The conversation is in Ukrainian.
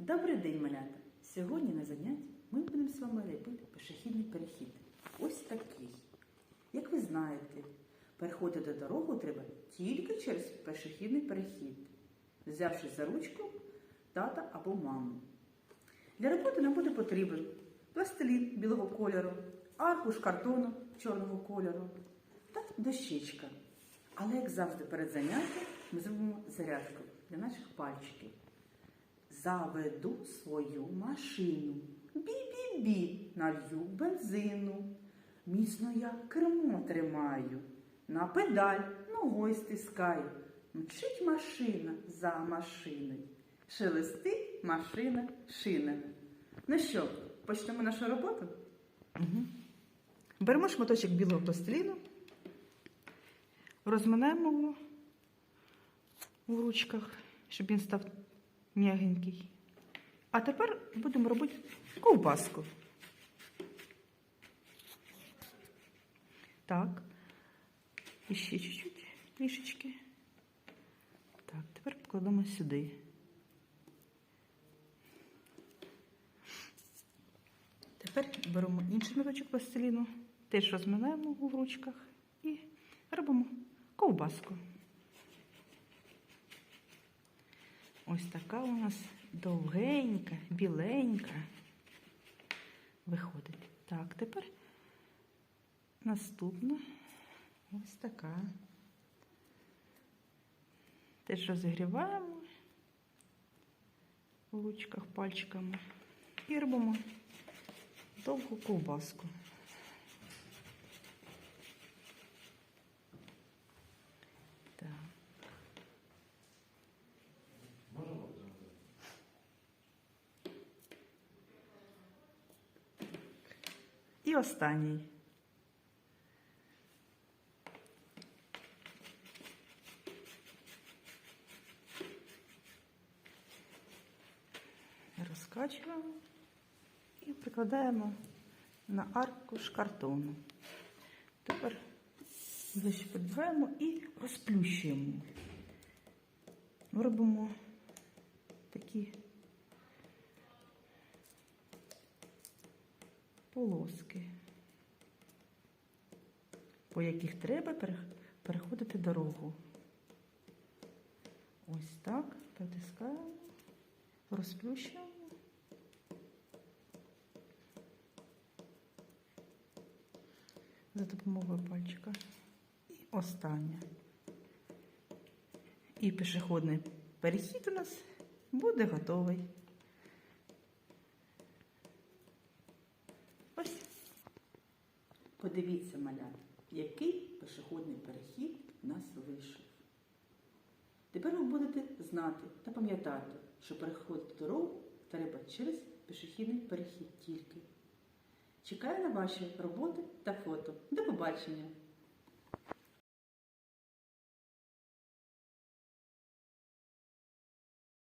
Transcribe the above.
Добрий день, малята! Сьогодні на занятті ми будемо з вами робити пішохідний перехід. Ось такий. Як ви знаєте, переходити дорогу треба тільки через пішохідний перехід, взявши за ручку тата або маму. Для роботи нам буде потрібен пластилін білого кольору, аркуш картону чорного кольору та дощечка. Але, як завжди, перед заняттям ми зробимо зарядку для наших пальчиків. Заведу свою машину. Бі-бі-бі, налью бензину. Міцно я кермо тримаю, на педаль ногою стискаю. Мчить машина за машиною. Шелестить машина шинами. Ну що, почнемо нашу роботу? Угу. Беремо шматочок білого пластиліну, розминаємо його в ручках, щоб він став м'ягенький. А тепер будемо робити ковбаску. Так. І ще чуть-чуть трішечки. Так, тепер покладемо сюди. Тепер беремо інший моточок пластиліну, теж розминаємо в ручках і робимо ковбаску. Ось така у нас довгенька, біленька виходить. Так, тепер наступна ось така. Теж розігріваємо в ручках пальчиками і робимо довгу ковбаску. Так. І останній. Розкачуємо і прикладаємо на аркуш картону. Тепер ближче підбираємо і розплющуємо. Робимо такі полоски, по яких треба переходити дорогу. Ось так, притискаємо, розплющуємо. За допомогою пальчика. І останнє. І пішохідний перехід у нас буде готовий. Ось. Подивіться, малята, який пішохідний перехід у нас вийшов. Тепер ви будете знати та пам'ятати, що переходити дорогу треба через пішохідний перехід тільки. Чекаю на ваші роботи та фото. До побачення!